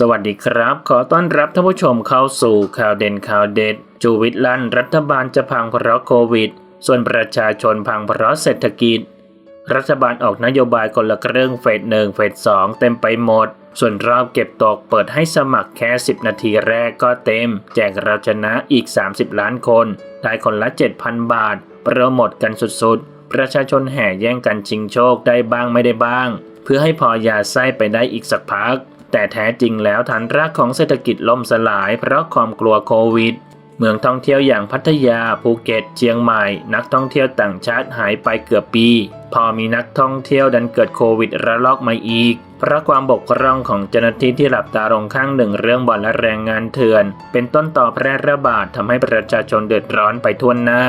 สวัสดีครับ ขอต้อนรับท่านผู้ชมเข้าสู่ข่าวเด่นข่าวเด็ด จูวิตลั่นรัฐบาลจะพังเพราะโควิด ส่วนประชาชนพังเพราะเศรษฐกิจ รัฐบาลออกนโยบายคนละครึ่งเฟสหนึ่งเฟสสองเต็มไปหมด ส่วนรอบเก็บตกเปิดให้สมัครแค่ 10 นาทีแรกก็เต็ม แจกเราชนะอีก 30 ล้านคน ได้คนละ 7,000 บาท โปรโมทกันสุดๆ ประชาชนแห่แย่งกันชิงโชคได้บ้างไม่ได้บ้าง เพื่อให้พอยาไส้ไปได้อีกสักพัก แต่แท้จริงแล้วฐานรากของเศรษฐกิจล่มสลายเพราะความกลัวโควิด เมืองท่องเที่ยวอย่างพัทยาภูเก็ตเชียงใหม่ นักท่องเที่ยวต่างชาติหายไปเกือบปี พอมีนักท่องเที่ยวดันเกิดโควิดระลอกใหม่อีกเพราะความบกพร่องของเจ้าหน้าที่ที่หลับตาลงข้างหนึ่งเรื่องบ่อนและแรงงานเถื่อน เป็นต้นต่อแพร่ระบาดทำให้ประชาชนเดือดร้อนไปทั่วหน้า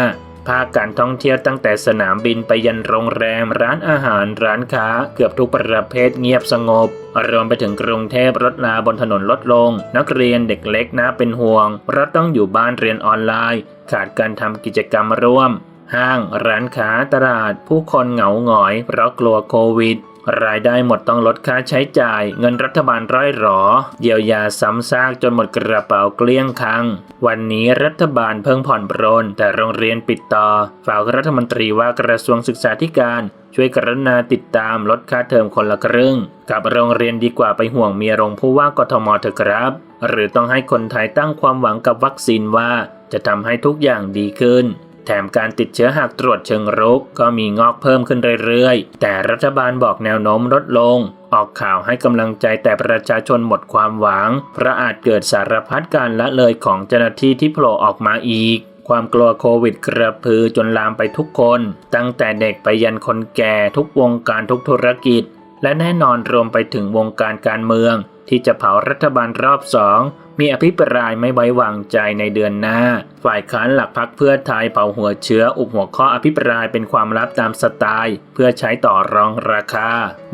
ภาคการท่องเที่ยวตั้งแต่สนามบินไปยันโรงแรม ร้านอาหาร ร้านค้า เกือบทุกประเภทเงียบสงบรวมไปถึงกรุงเทพรถลาบนถนนลดลง นักเรียนเด็กเล็กน่าเป็นห่วงเพราะต้องอยู่บ้านเรียนออนไลน์ ขาดการทำกิจกรรมร่วม ห้าง ร้านค้าตลาด ผู้คนเหงาหงอยเพราะกลัวโควิด รายได้หมดต้องลดค่าใช้จ่าย เงินรัฐบาลร้อยหรอ เยียวยาซ้ำซากจนหมดกระเป๋าเกลี้ยงคัง วันนี้รัฐบาลเพิ่งผ่อนปรน แต่โรงเรียนปิดต่อ ฝากรัฐมนตรีว่ากระทรวงศึกษาธิการช่วยกรุณาติดตามลดค่าเทอมคนละครึ่ง กับโรงเรียนดีกว่าไปห่วงเมียโรงผู้ว่ากทมเถอะครับ หรือต้องให้คนไทยตั้งความหวังกับวัคซีนว่าจะทำให้ทุกอย่างดีขึ้น แถมการติดเชื้อหากตรวจเชิงรุกก็มีงอกเพิ่มขึ้นเรื่อยๆ แต่รัฐบาลบอกแนวโน้มลดลง ออกข่าวให้กำลังใจแต่ประชาชนหมดความหวัง เพราะอาจเกิดสารพัดการละเลยของเจ้าหน้าที่ที่โผล่ออกมาอีกความกลัวโควิดกระพือจนลามไปทุกคน ตั้งแต่เด็กไปยันคนแก่ทุกวงการทุกธุรกิจ และแน่นอนรวมไปถึงวงการการเมือง ที่จะเผารัฐบาลรอบสอง มีอภิปรายไม่ไว้วางใจในเดือนหน้า ฝ่ายค้านหลักพักเพื่อไทยเผาหัวเชื้ออุบหัวข้ออภิปรายเป็นความลับตามสไตล์ เพื่อใช้ต่อรองราคา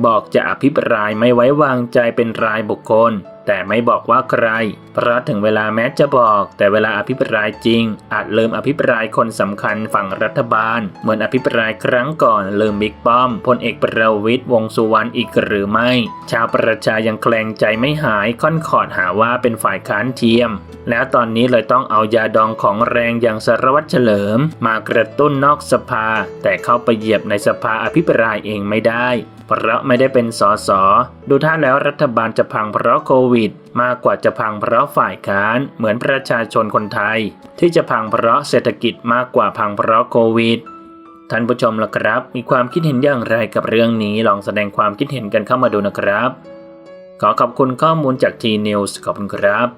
บอกจะอภิปรายไม่ไว้วางใจเป็นรายบุคคล แต่ไม่บอกว่าใคร เพราะถึงเวลาแม้จะบอก แต่เวลาอภิปรายจริง อาจลืมอภิปรายคนสำคัญฝั่งรัฐบาล เหมือนอภิปรายครั้งก่อนลืมบิ๊กป้อมพลเอกประวิตยวงสุวรรณอีกหรือไม่ ชาวประชายังแคลงใจไม่หายค่อนขอดหาว่าเป็นฝ่ายค้านเทียม แล้วตอนนี้เลยต้องเอายาดองของแรงอย่างสารวัตรเฉลิม มากระตุ้นนอกสภา แต่เข้าไปเหยียบในสภาอภิปรายเองไม่ได้ เพราะไม่ได้เป็นสสดูท่าแล้วรัฐบาลจะพังเพราะโควิดมากกว่าจะพังเพราะฝ่ายค้านเหมือนประชาชนคนไทย ที่จะพังเพราะเศรษฐกิจมากกว่าพังเพราะโควิดท่านผู้ชมล่ะครับ มีความคิดเห็นอย่างไรกับเรื่องนี้ลองแสดงความคิดเห็นกันเข้ามาดูนะครับ ขอขอบคุณข้อมูลจากทีนิวส์ขอบคุณครับ